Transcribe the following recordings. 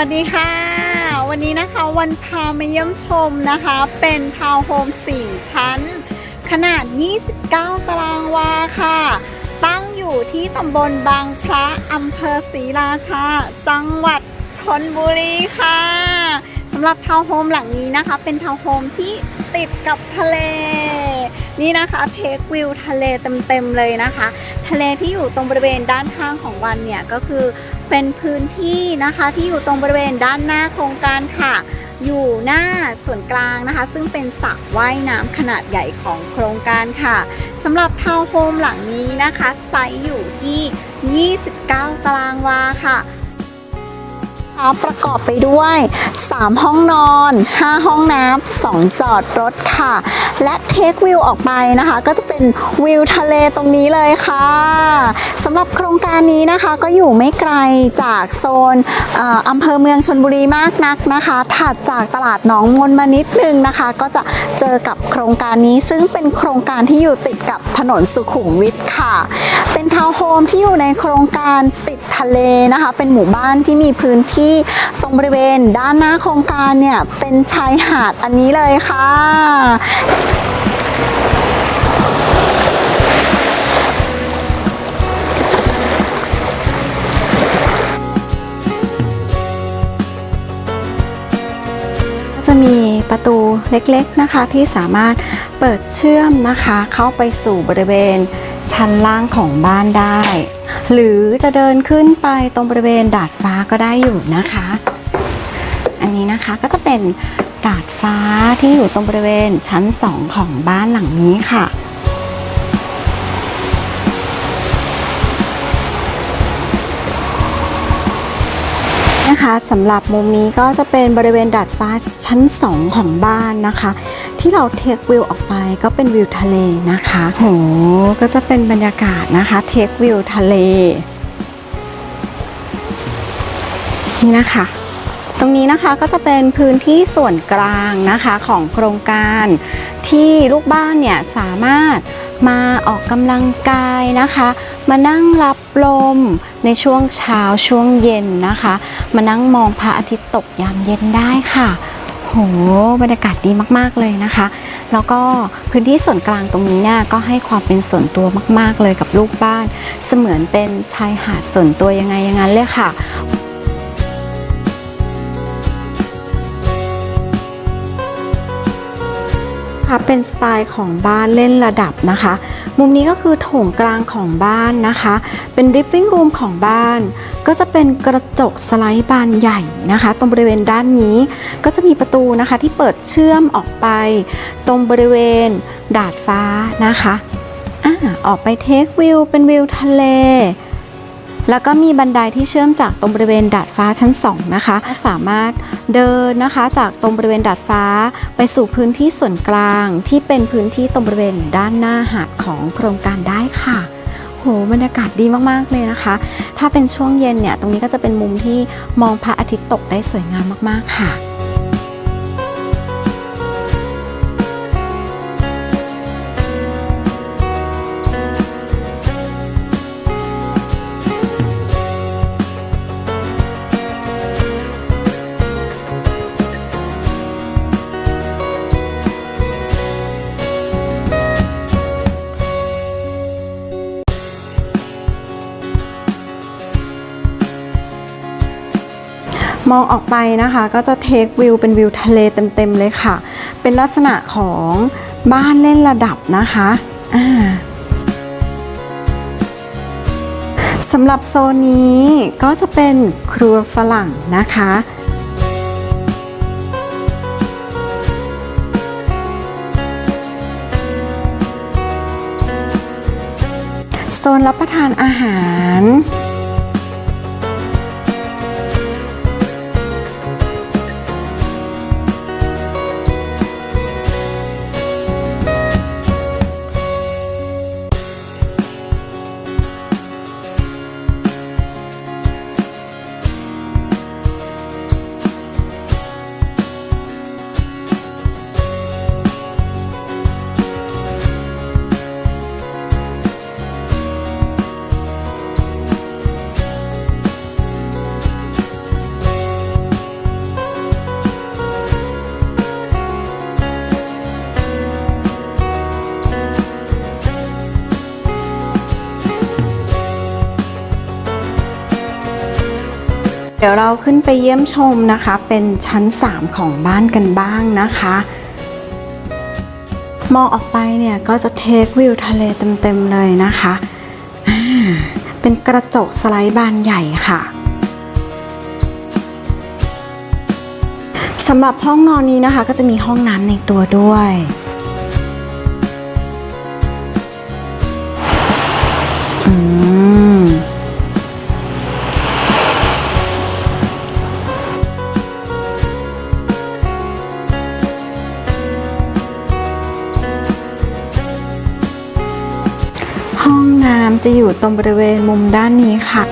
สวัสดีค่ะ วันนี้นะคะวันพามาเยี่ยมชมนะคะ เป็นทาวน์โฮม 4 ชั้น ขนาด 29 ตารางวาค่ะ ตั้งอยู่ที่ตำบลบางพระอำเภอศรีราชา จังหวัดชนบุรีค่ะสำหรับทาวน์โฮมหลังนี้นะคะ เป็นทาวน์โฮมที่ติดกับทะเล นี่นะคะเทควิวทะเลเต็มๆเลยนะคะ ทะเลที่อยู่ตรงบริเวณด้านข้างของวันเนี่ยก็คือ เป็นพื้นที่นะคะที่อยู่ตรงบริเวณด้านหน้าโครงการค่ะ อยู่หน้าส่วนกลางนะคะ ซึ่งเป็นสระว่ายน้ำขนาดใหญ่ของโครงการค่ะสำหรับทาวน์โฮมหลังนี้นะคะไซส์อยู่ที่ 29 ตารางวาค่ะ ประกอบไปด้วย 3 ห้องนอน 5 ห้องน้ำ2จอดรถค่ะ และเทควิวออกไปนะคะ ก็จะเป็นวิวทะเลตรงนี้เลยค่ะสำหรับโครงการนี้นะคะก็อยู่ไม่ไกลจากโซนอออำเภอเมืองชนบุรีมากนักนะคะ ถัดจากตลาดหนองมนมานิดนึงนะคะ ก็จะเจอกับโครงการนี้ซึ่งเป็นโครงการที่อยู่ติดกับถนนสุขุมวิทค่ะ เป็นทาวน์โฮมที่อยู่ในโครงการติดทะเลนะคะ เป็นหมู่บ้านที่มีพื้นที่ตรงบริเวณด้านหน้าโครงการเนี่ยเป็นชายหาดอันนี้เลยค่ะจะมีประตูเล็กๆนะคะที่สามารถเปิดเชื่อมนะคะ เข้าไปสู่บริเวณชั้นล่างของบ้านได้ หรือจะเดินขึ้นไปตรงบริเวณดาดฟ้าก็ได้อยู่นะคะ อันนี้นะคะก็จะเป็นดาดฟ้าที่อยู่ตรงบริเวณชั้น 2 ของบ้านหลังนี้ค่ะ นะคะสำหรับมุมนี้ก็จะเป็นบริเวณดาดฟ้าชั้น 2 ของบ้านนะคะ ที่เราเทควิวออกไปก็เป็นวิวทะเลนะคะโหก็จะเป็นบรรยากาศนะคะเทควิวทะเลนี่นะคะ ตรงนี้นะคะก็จะเป็นพื้นที่ส่วนกลางนะคะของโครงการที่ลูกบ้านเนี่ยสามารถ มาออกกำลังกายนะคะ มานั่งรับลมในช่วงเช้าช่วงเย็นนะคะ มานั่งมองพระอาทิตย์ตกยามเย็นได้ค่ะโหบรรยากาศดีมากๆเลยนะคะ แล้วก็พื้นที่ส่วนกลางตรงนี้เนี่ยก็ให้ความเป็นส่วนตัวมาก ๆเลยกับลูกบ้าน เสมือนเป็นชายหาดส่วนตัวยังไงย่างนั้นเลยค่ะ คะเป็นสไตล์ของบ้านเล่นระดับนะคะ มุมนี้ก็คือโถงกลางของบ้านนะคะ เป็น living room ของบ้าน ก็จะเป็นกระจกสไลด์บานใหญ่นะคะ ตรงบริเวณด้านนี้ก็จะมีประตูนะคะที่เปิดเชื่อมออกไป ตรงบริเวณดาดฟ้านะคะอ่าออกไปเทควิวเป็นวิวทะเล แล้วก็มีบันไดที่เชื่อมจากตรงบริเวณดาดฟ้าชั้น 2 นะคะ สามารถเดินนะคะจากตรงบริเวณดาดฟ้าไปสู่พื้นที่ส่วนกลาง ที่เป็นพื้นที่ตรงบริเวณด้านหน้าหาดของโครงการได้ค่ะโหบรรยากาศดีมากๆเลยนะคะ ถ้าเป็นช่วงเย็นเนี่ย ตรงนี้ก็จะเป็นมุมที่มองพระอาทิตย์ตกได้สวยงามมากๆค่ะ มองออกไปนะคะก็จะเทควิวเป็นวิวทะเลเต็มๆเลยค่ะ เป็นลักษณะของบ้านเล่นระดับนะคะอ่าสำหรับโซนนี้ก็จะเป็นครัวฝรั่งนะคะ โซนรับประทานอาหาร เดี๋ยวเราขึ้นไปเยี่ยมชมนะคะ เป็นชั้น 3 ของบ้านกันบ้างนะคะ มองออกไปเนี่ยก็จะเทควิวทะเลเต็มๆเลยนะคะเป็นกระจกสไลด์บานใหญ่ค่ะสำหรับห้องนอนนี้นะคะ ก็จะมีห้องน้ำในตัวด้วยำจะอยู่ตรงบริเวณมุมด้านนี้ค่ะ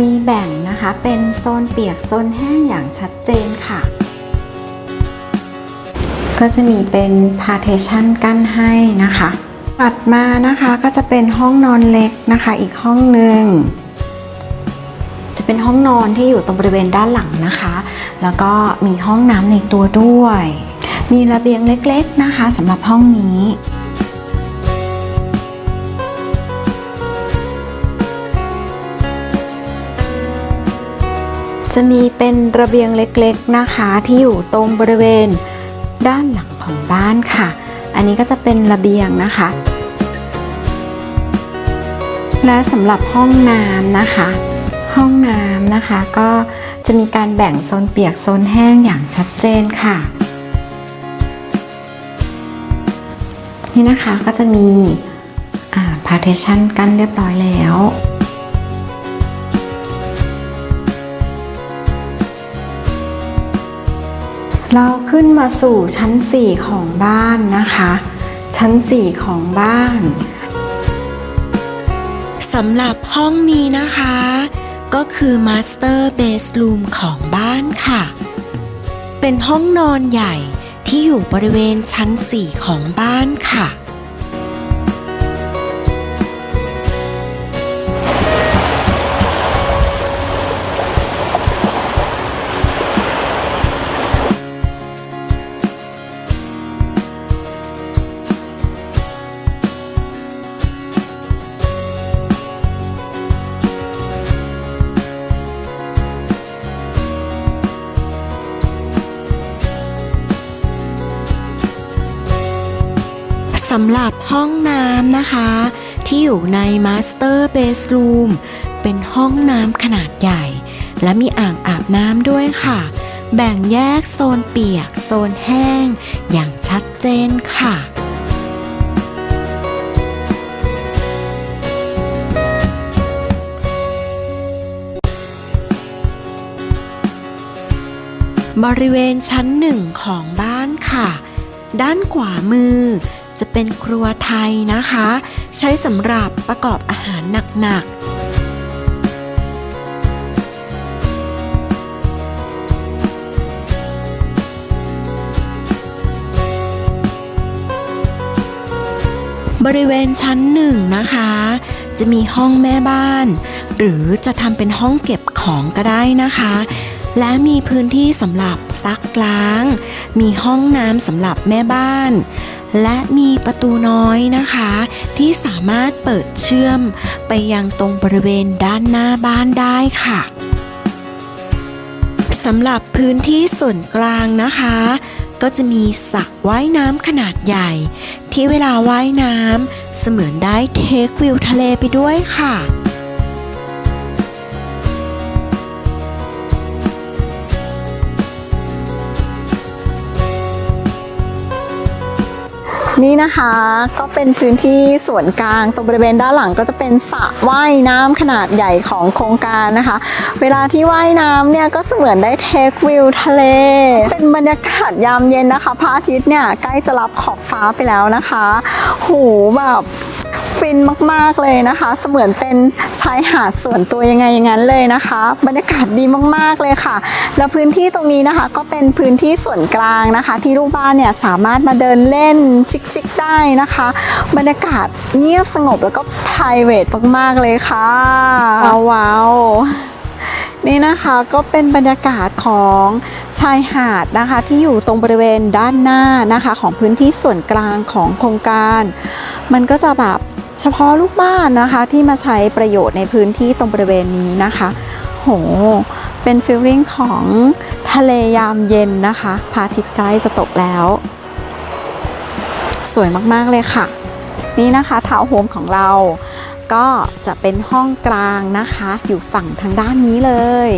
มีแบ่งนะคะเป็นโซนเปียกโซนแห้งอย่างชัดเจนค่ะ ก็จะมีเป็น partition กั้นให้นะคะถัดมานะคะก็จะเป็นห้องนอนเล็กนะคะอีกห้องหนึ่ง เป็นห้องนอนที่อยู่ตรงบริเวณด้านหลังนะคะ แล้วก็มีห้องน้ำในตัวด้วย มีระเบียงเล็กๆนะคะสำหรับห้องนี้จะมีเป็นระเบียงเล็กๆนะคะที่อยู่ตรงบริเวณด้านหลังของบ้านค่ะ อันนี้ก็จะเป็นระเบียงนะคะ และสำหรับห้องน้ำนะคะำนะคะ ก็จะมีการแบ่งโซนเปียกโซนแห้งอย่างชัดเจนค่ะ นี่นะคะก็จะมีา partition กั้นเรียบร้อยแล้วเราขึ้นมาสู่ชั้น 4 ของบ้านนะคะ ชั้น 4 ของบ้านสำหรับห้องนี้นะคะ ก็คือมาสเตอร์เบสรูมของบ้านค่ะ เป็นห้องนอนใหญ่ที่อยู่บริเวณชั้น 4 ของบ้านค่ะำหรับห้องน้ำนะคะ ที่อยู่ใน Master Bedroom เป็นห้องน้ำขนาดใหญ่ และมีอ่างอาบน้ำด้วยค่ะ แบ่งแยกโซนเปียก โซนแห้ง อย่างชัดเจนค่ะบริเวณชั้นหนึ่งของบ้านค่ะ ด้านขวามือ จะเป็นครัวไทยนะคะ ใช้สำหรับประกอบอาหารหนักๆบริเวณชั้นหนึ่งนะคะ จะมีห้องแม่บ้าน หรือจะทำเป็นห้องเก็บของก็ได้นะคะ และมีพื้นที่สำหรับซักล้าง มีห้องน้ำสำหรับแม่บ้าน และมีประตูน้อยนะคะ ที่สามารถเปิดเชื่อมไปยังตรงบริเวณด้านหน้าบ้านได้ค่ะสำหรับพื้นที่ส่วนกลางนะคะ ก็จะมีสระว่ายน้ำขนาดใหญ่ ที่เวลาว่ายน้ำเสมือนได้เทควิวทะเลไปด้วยค่ะ นี่นะคะก็เป็นพื้นที่ส่วนกลางตรงบริเวณด้านหลังก็จะเป็นสระว่ายน้ำขนาดใหญ่ของโครงการนะคะ เวลาที่ว่ายน้ำเนี่ยก็เสมือนได้เทควิวทะเล เป็นบรรยากาศยามเย็นนะคะพระอาทิตย์เนี่ยใกล้จะรับขอบฟ้าไปแล้วนะคะ หูแบบ ฟินมากๆเลยนะคะ เสมือนเป็นชายหาดส่วนตัวยังไงอย่างนั้นเลยนะคะ บรรยากาศดีมากๆเลยค่ะ แล้วพื้นที่ตรงนี้นะคะ ก็เป็นพื้นที่ส่วนกลางนะคะ ที่ลูกบ้านเนี่ยสามารถมาเดินเล่นชิคๆได้นะคะ บรรยากาศเงียบสงบแล้วก็ p r i v a t มากๆเลยค่ะว้าวๆนี่นะคะก็เป็นบรรยากาศของชายหาดนะคะ ที่อยู่ตรงบริเวณด้านหน้านะคะ ของพื้นที่ส่วนกลางของโครงการ มันก็จะแบบ เฉพาะลูกบ้านนะคะที่มาใช้ประโยชน์ในพื้นที่ตรงบริเวณนี้นะคะ โห เป็นฟิลลิ่งของทะเลยามเย็นนะคะพระอาทิตย์ใกล้จะตกแล้ว สวยมากๆเลยค่ะ นี่นะคะทาวน์โฮมของเราก็จะเป็นห้องกลางนะคะ อยู่ฝั่งทางด้านนี้เลย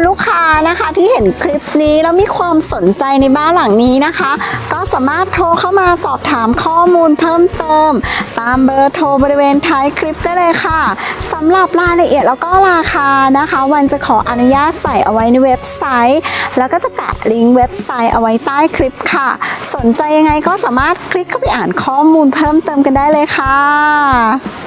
คุณลูกค้านะคะที่เห็นคลิปนี้แล้วมีความสนใจในบ้านหลังนี้นะคะ ก็สามารถโทรเข้ามาสอบถามข้อมูลเพิ่มเติม ตามเบอร์โทรบริเวณท้ายคลิปได้เลยค่ะสำหรับรายละเอียดแล้วก็ราคานะคะ วันจะขออนุญาตใส่เอาไว้ในเว็บไซต์ แล้วก็จะแปะลิงก์เว็บไซต์เอาไว้ใต้คลิปค่ะ สนใจยังไงก็สามารถคลิกเข้าไปอ่านข้อมูลเพิ่มเติมกันได้เลยค่ะ